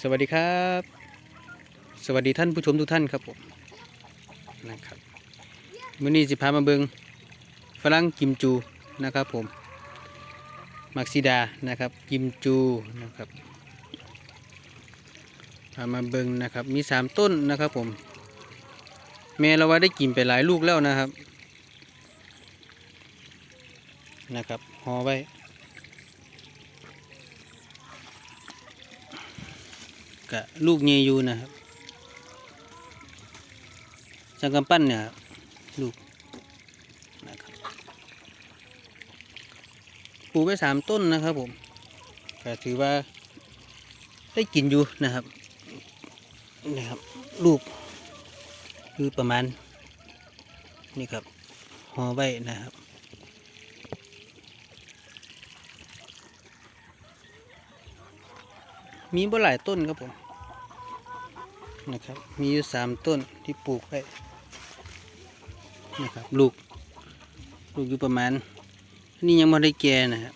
สวัสดีครับ สวัสดีท่านผู้ชมทุกท่านครับผมนะครับมื้อนี้สิพามาเบิงฝรั่งกิมจูนะครับผมมักซิดานะครับกิมจูนะครับพามาเบิงนะครับมีสามต้นนะครับผมแม่เราว่าได้กินไปหลายลูกแล้วนะครับนะครับห่อไว้ กะลูกเยอยู่นะครับจังกำปั้นเนี่ยลูกนะครับปลูกไว้สามต้นนะครับผมก็ถือว่าได้กินอยู่นะครับนะครับลูกคือประมาณนี่ครับห่อไว้นะครับ มีบ่หลายต้นครับผมนะครับ มีอยู่สามต้นที่ปลูกไว้นะครับลูก ลูกอยู่ประมาณ นี่ยังไม่ได้แก่นะครับ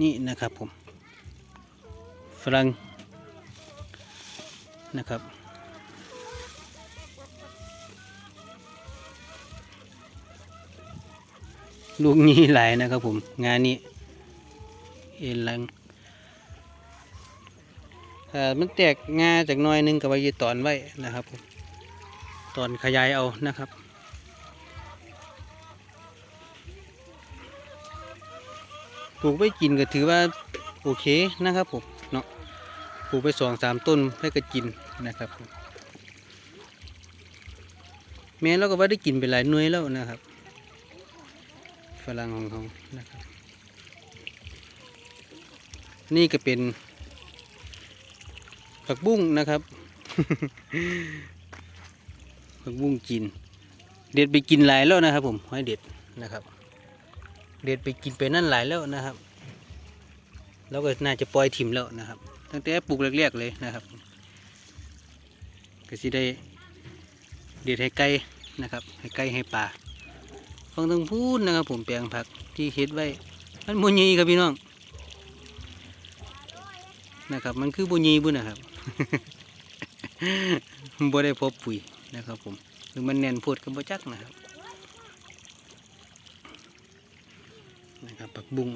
นี่นะครับผมฝรั่งนะครับลูกนี้หลายนะครับผม งานนี้เอลัง ถ้ามันแตกงาจากน้อยหนึงกับไว้ตอนไว้นะครับผมตอนขยายเอานะครับปลูกไปกินก็ถือว่าโอเคนะครับผมเนาะปลูกไปสองสามต้นให้ก็กินนะครับผมแม้เราก็ว่าได้กินไปหลายหน่วยแล้วนะครับฝรั่งของเขานะครับ นี่ก็เป็น ผักบุ้งนะครับ ผักบุ้งกิน เด็ดไปกินหลายแล้วนะครับผมให้เด็ดนะครับ เด็ดไปกินไปนั่นหลายแล้วนะครับ แล้วก็น่าจะปล่อยถิ่มแล้วนะครับ ตั้งแต่ปลูกแรกๆเลยนะครับก็สิได้เด็ดให้ไก่นะครับให้ไก่ให้ปลาฟังทั้งพูดนะครับ ผมแปลงผักที่เฮ็ดไว้ มันมุญีครับพี่น้องนะครับ มันคือบุญีบุญนะครับ บ่ได้พบปุ๋ยนะครับ ผมหรือมันแน่นโพดกับบ่จักนะครับนะครับผักบุ้ง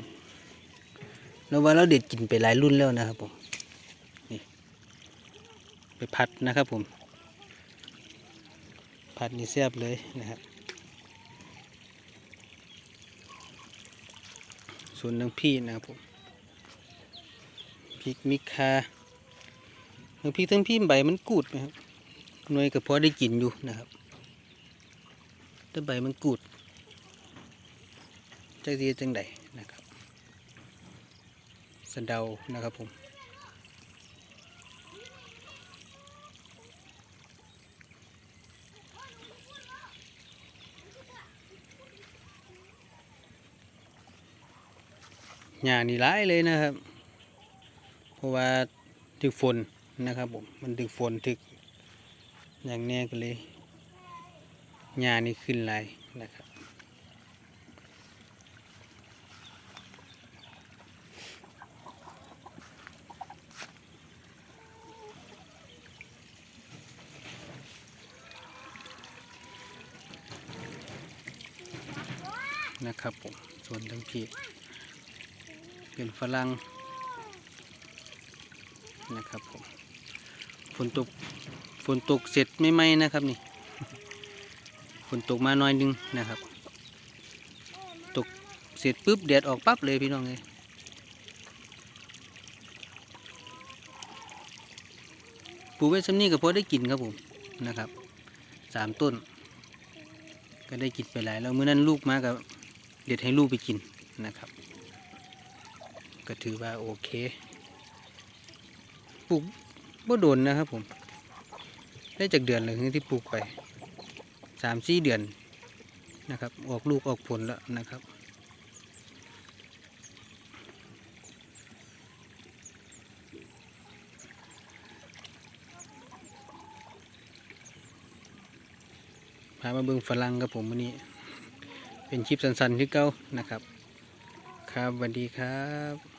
แล้วว่าเราเด็ดกินไปหลายรุ่นแล้วนะครับผมนี่ไปผัดนะครับผมผัดนี่แซ่บเลยนะครับส่วนน้ำพี่นะครับผมพริกมิคา พริกทั้งพี่ใบมันกูดนะครับหน่วยก็พอได้กินอยู่นะครับแต่ใบมันกูดจักดีจังใดนะครับสะเดานะครับผมหญ้านี่ร้ายเลยนะครับ เพราะว่าถึกฝน นะครับผมมันถึกฝนถึก อย่างแน่ก็เลยหญ้านี่ขึ้นหลายนะครับนะครับผมส่วนทั้งพี่เป็นฝรั่งนะครับผม ฝนตกฝนตกเสร็จไม่ไหมนะครับนี่ฝนตกมาหน่อยหนึงนะครับ ตกเสร็จปุ๊บแดดออกปั๊บเลยพี่น้องเลยปลูกไว้ซ้ำนี้ก็พอได้กินครับผมนะครับสามต้น ก็ได้กินไปหลายแล้วเมื่อนั้นลูกมากับเด็ดให้ลูกไปกินนะครับ ก็ถือว่าโอเคปลูก บ่โดนนะครับผม ได้จากเดือนเลยที่ปลูกไปสามสี่เดือนนะครับ ออกลูกออกผลแล้วนะครับ พามาเบิ่งฝรั่งครับผมวันนี้ เป็นคลิปสั้นๆที่เก้านะครับ ครับสวัสดีครับ